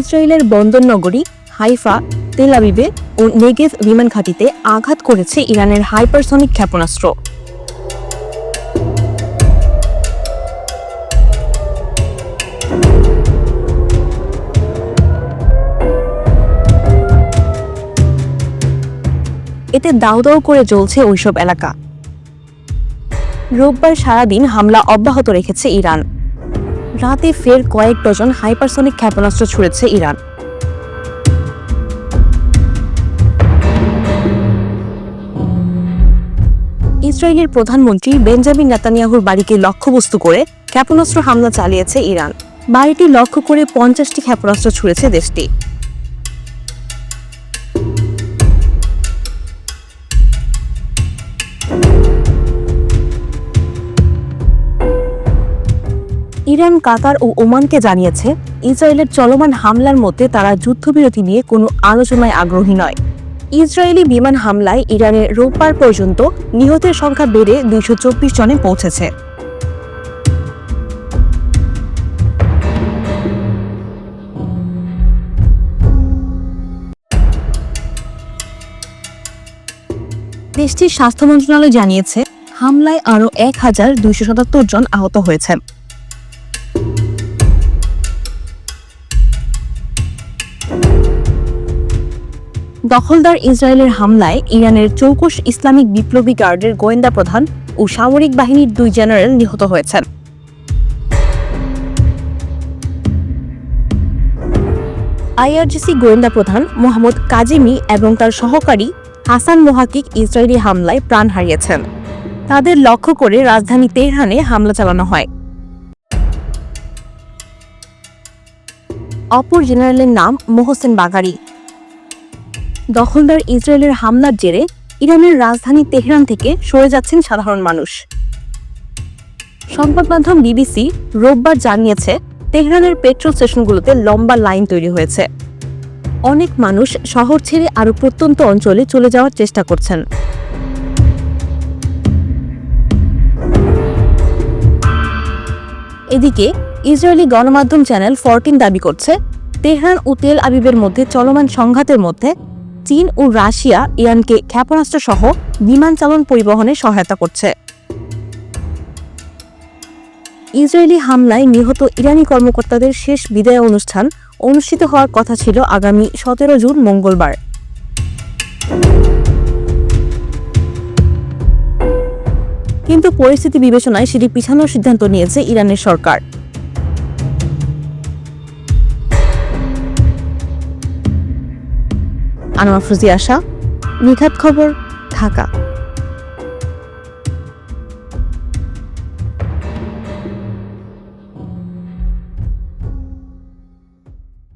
ইসরায়েলের বন্দর নগরী হাইফা, তেল আবিবে ও নেগেভ বিমান ঘাঁটিতে আঘাত করেছে ইরানের হাইপারসনিক ক্ষেপণাস্ত্র। এতে দাউ দাউ করে জ্বলছে ওইসব এলাকা। রোববার সারাদিন হামলা অব্যাহত রেখেছে ইরান। রাতে ফের কয়েক ডজন হাইপারসনিক ক্ষেপণাস্ত্র ছুড়েছে ইরান। ইসরায়েলের প্রধানমন্ত্রী বেঞ্জামিন নেতানিয়াহুর বাড়িকে লক্ষ্যবস্তু করে ক্ষেপণাস্ত্র হামলা চালিয়েছে ইরান। বাড়িটি লক্ষ্য করে পঞ্চাশটি ক্ষেপণাস্ত্র ছুড়েছে দেশটি। ইরান, কাতার ও ওমানকে জানিয়েছে, ইসরায়েলের চলমান হামলার মধ্যে তারা যুদ্ধবিরতি নিয়ে কোনো আলোচনায় আগ্রহী নয়। ইসরায়েলি বিমান হামলায় ইরানের রোববার পর্যন্ত নিহতের সংখ্যা বেড়ে দুইশো চব্বিশ জনে পৌঁছেছে। দেশটির স্বাস্থ্য মন্ত্রণালয় জানিয়েছে, হামলায় আরও এক হাজার দুইশো সাতাত্তর জন আহত হয়েছেন। দখলদার ইসরায়েলের হামলায় ইরানের চৌকস ইসলামিক বিপ্লবী গার্ডের গোয়েন্দা প্রধান ও সামরিক বাহিনীর দুই জেনারেল নিহত হয়েছেন। আইআরজিসি গোয়েন্দা প্রধান মোহাম্মদ কাজিমি এবং তার সহকারী হাসান মোহাকিক ইসরায়েলি হামলায় প্রাণ হারিয়েছেন। তাদের লক্ষ্য করে রাজধানী তেহরানে হামলা চালানো হয়। অপর জেনারেলের নাম মোহসেন বাগারি। দখলদার ইসরায়েলের হামলার জেরে ইরানের রাজধানী তেহরান থেকে সরে যাচ্ছেন সাধারণ মানুষ। সংবাদ মাধ্যম বিবিসি রোববার জানিয়েছে, তেহরানের পেট্রোল স্টেশনগুলোতে লম্বা লাইন তৈরি হয়েছে। অনেক মানুষ শহর ছেড়ে আরও প্রত্যন্ত অঞ্চলে চলে যাওয়ার চেষ্টা করছেন। এদিকে, ইসরায়েলি গণমাধ্যম চ্যানেল ফরটিন দাবি করছে, তেহরান ও তেল আবিবের মধ্যে চলমান সংঘাতের মধ্যে চীন ও রাশিয়া ইরানকে ক্ষেপণাস্ত্র সহ বিমান চালন পরিবহনে সহায়তা করছে। ইসরায়েলি হামলায় নিহত ইরানি কর্মকর্তাদের শেষ বিদায় অনুষ্ঠান অনুষ্ঠিত হওয়ার কথা ছিল আগামী সতেরো জুন মঙ্গলবার। কিন্তু পরিস্থিতি বিবেচনায় সেটি পিছানোর সিদ্ধান্ত নিয়েছে ইরানের সরকার। আনোয়ার ফুজি আশা। নিখাত খবর ঢাকা।